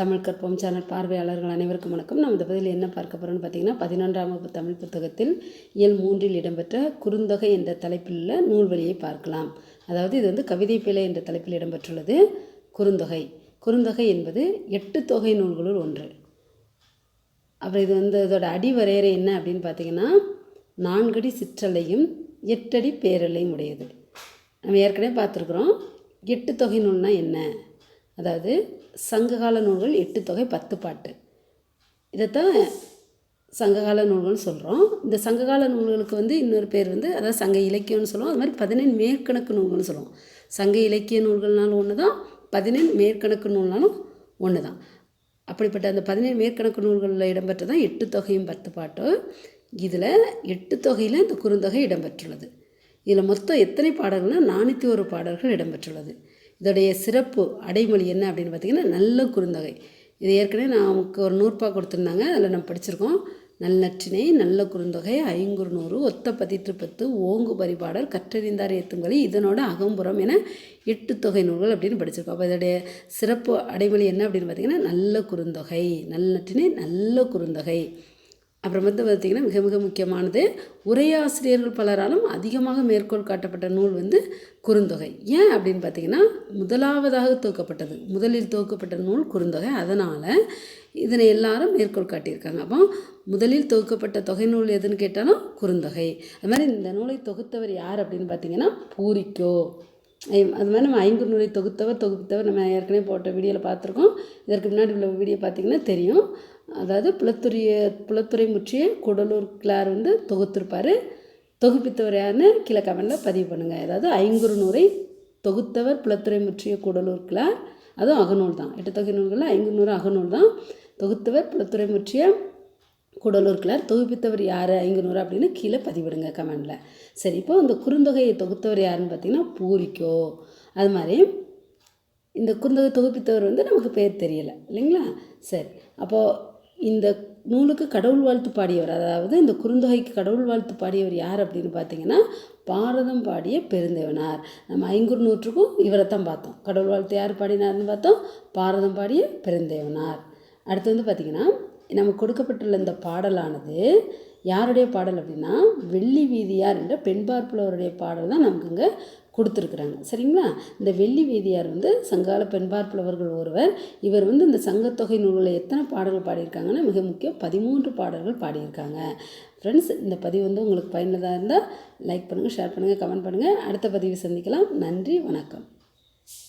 தமிழ் கற்போம் சேனல் பார்வையாளர்கள் அனைவருக்கும் வணக்கம். நம்ம இந்த பதில் என்ன பார்க்க போகிறோம்னு பார்த்தீங்கன்னா பதினொன்றாம் வகுப்பு தமிழ் புத்தகத்தில் இயல் மூன்றில் இடம்பெற்ற குறுந்தொகை என்ற தலைப்பில் உள்ள நூல்வழியை பார்க்கலாம். அதாவது இது வந்து கவிதை பிழை என்ற தலைப்பில் இடம்பெற்றுள்ளது குறுந்தொகை. குறுந்தொகை என்பது எட்டு தொகை நூல்களுள் ஒன்று. அப்புறம் இது வந்து இதோட அடி வரையறை என்ன அப்படின்னு பார்த்தீங்கன்னா நான்கடி சிற்றலையும் எட்டடி பேரலையும் உடையது. நம்ம ஏற்கனவே பார்த்துருக்குறோம். எட்டு தொகை நூல்னால் என்ன? அதாவது சங்ககால நூல்கள் எட்டு தொகை பத்து பாட்டு. இதைத்தான் சங்ககால நூல்கள்னு சொல்கிறோம் இந்த சங்ககால நூல்களுக்கு வந்து இன்னொரு பேர் வந்து அதாவது சங்க இலக்கியம்னு சொல்லுவோம். அது மாதிரி பதினெண் மேற்கணக்கு நூல்கள்னு சொல்லுவோம். சங்க இலக்கிய நூல்கள்னாலும் ஒன்று தான் பதினெண் மேற்கணக்கு நூல்னாலும் ஒன்று தான் அப்படிப்பட்ட அந்த பதினேழு மேற்கணக்கு நூல்களில் இடம்பெற்ற தான் எட்டு தொகையும் பத்து பாட்டும் இதில் எட்டு தொகையில் இந்த குறுந்தொகை இடம்பெற்றுள்ளது. இதில் மொத்தம் எத்தனை பாடல்கள்னால் நானூற்றி ஒரு பாடல்கள் இடம்பெற்றுள்ளது. இதோடைய சிறப்பு அடைமொழி என்ன அப்படின்னு பார்த்தீங்கன்னா நல்ல குறுந்தொகை. இது ஏற்கனவே நமக்கு ஒரு நூறுபா கொடுத்துருந்தாங்க. அதில் நம்ம படிச்சிருக்கோம். நல்லற்றினை நல்ல குறுந்தொகை ஐங்குறு நூறு ஒத்த பதிற்று பத்து ஓங்கு பரிபாடல் கற்றறிந்தார் ஏத்துங்கொலி இதனோட அகம்புறம் என எட்டு தொகை நூல்கள் அப்படின்னு படிச்சிருக்கோம். அப்போ இதோடைய சிறப்பு அடைமொழி என்ன அப்படின்னு பார்த்திங்கன்னா நல்ல குறுந்தொகை நல்லற்றினை நல்ல குறுந்தொகை. அப்புறம் வந்து பார்த்திங்கன்னா மிக மிக முக்கியமானது உரையாசிரியர்கள் பலராலும் அதிகமாக மேற்கோள் காட்டப்பட்ட நூல் வந்து குறுந்தொகை. ஏன் அப்படின்னு பார்த்தீங்கன்னா முதலாவதாக துவக்கப்பட்டது. முதலில் துவக்கப்பட்ட நூல் குறுந்தொகை. அதனால் இதனை எல்லாரும் மேற்கோள் காட்டியிருக்காங்க. அப்போ முதலில் தொகுக்கப்பட்ட தொகை நூல் எதுன்னு கேட்டாலும் குறுந்தொகை. அது மாதிரி இந்த நூலை தொகுத்தவர் யார் அப்படின்னு பார்த்தீங்கன்னா பூரிக்கோ. அது மாதிரி நம்ம ஐங்குறு நூலை தொகுத்தவர் தொகுத்தவர் நம்ம ஏற்கனவே போட்ட வீடியோவில் பார்த்துருக்கோம். இதற்கு முன்னாடி உள்ள வீடியோ பார்த்திங்கன்னா தெரியும். அதாவது புலத்துறைய புலத்துறை முற்றிய குடலூர் கிளார் வந்து தொகுத்திருப்பார். தொகுப்பித்தவர் யாருன்னு கீழே கமெண்டில் பதிவு பண்ணுங்கள் அதாவது ஐங்குறு நூறை தொகுத்தவர் புலத்துறை முற்றிய குடலூர் கிளார். அதுவும் அகநூல் தான். எட்டு தொகை நூல்களில் ஐங்குறு நூறு அகநூல் தான். தொகுத்தவர் புலத்துறை முற்றிய குடலூர் கிளார் தொகுப்பித்தவர் யார் ஐங்குநூறு அப்படின்னு கீழே பதிவிடுங்க கமெண்டில். சரி இப்போ இந்த குறுந்தொகையை தொகுத்தவர் யாருன்னு பார்த்தீங்கன்னா பூரிக்கோ. அது மாதிரி இந்த குறுந்தொகை தொகுப்பித்தவர் வந்து நமக்கு பேர் தெரியலை இல்லைங்களா? சரி அப்போது இந்த நூலுக்கு கடவுள் வாழ்த்து பாடியவர் அதாவது இந்த குறுந்தொகைக்கு கடவுள் வாழ்த்து பாடியவர் யார் அப்படின்னு பார்த்தீங்கன்னா பாரதம் பாடிய பெருந்தேவனார். நம்ம ஐங்குறு நூற்றுக்கும் இவரை தான் பார்த்தோம். கடவுள் வாழ்த்து யார் பாடினார்னு பார்த்தோம்? பாரதம் பாடிய பெருந்தேவனார். அடுத்து வந்து பார்த்திங்கன்னா நமக்கு கொடுக்கப்பட்டுள்ள இந்த பாடலானது யாருடைய பாடல் அப்படின்னா வெள்ளி வீதியார் என்ற பெண்பார்ப்புலவருடைய பாடல் தான் நமக்கு இங்கே கொடுத்துருக்குறாங்க. சரிங்களா? இந்த வெள்ளி வீதியார் வந்து சங்கால பெண்பார்ப்புலவர்கள் ஒருவர். இவர் வந்து இந்த சங்கத்தொகை நூலில் எத்தனை பாடல்கள் பாடியிருக்காங்கன்னா மிக முக்கியம் பதிமூன்று பாடல்கள் பாடியிருக்காங்க. ஃப்ரெண்ட்ஸ் இந்த பதிவு வந்து உங்களுக்கு பயனுள்ளதாக இருந்தால் லைக் பண்ணுங்கள் ஷேர் பண்ணுங்கள் கமெண்ட் பண்ணுங்கள் அடுத்த பதிவு சந்திக்கலாம். நன்றி வணக்கம்.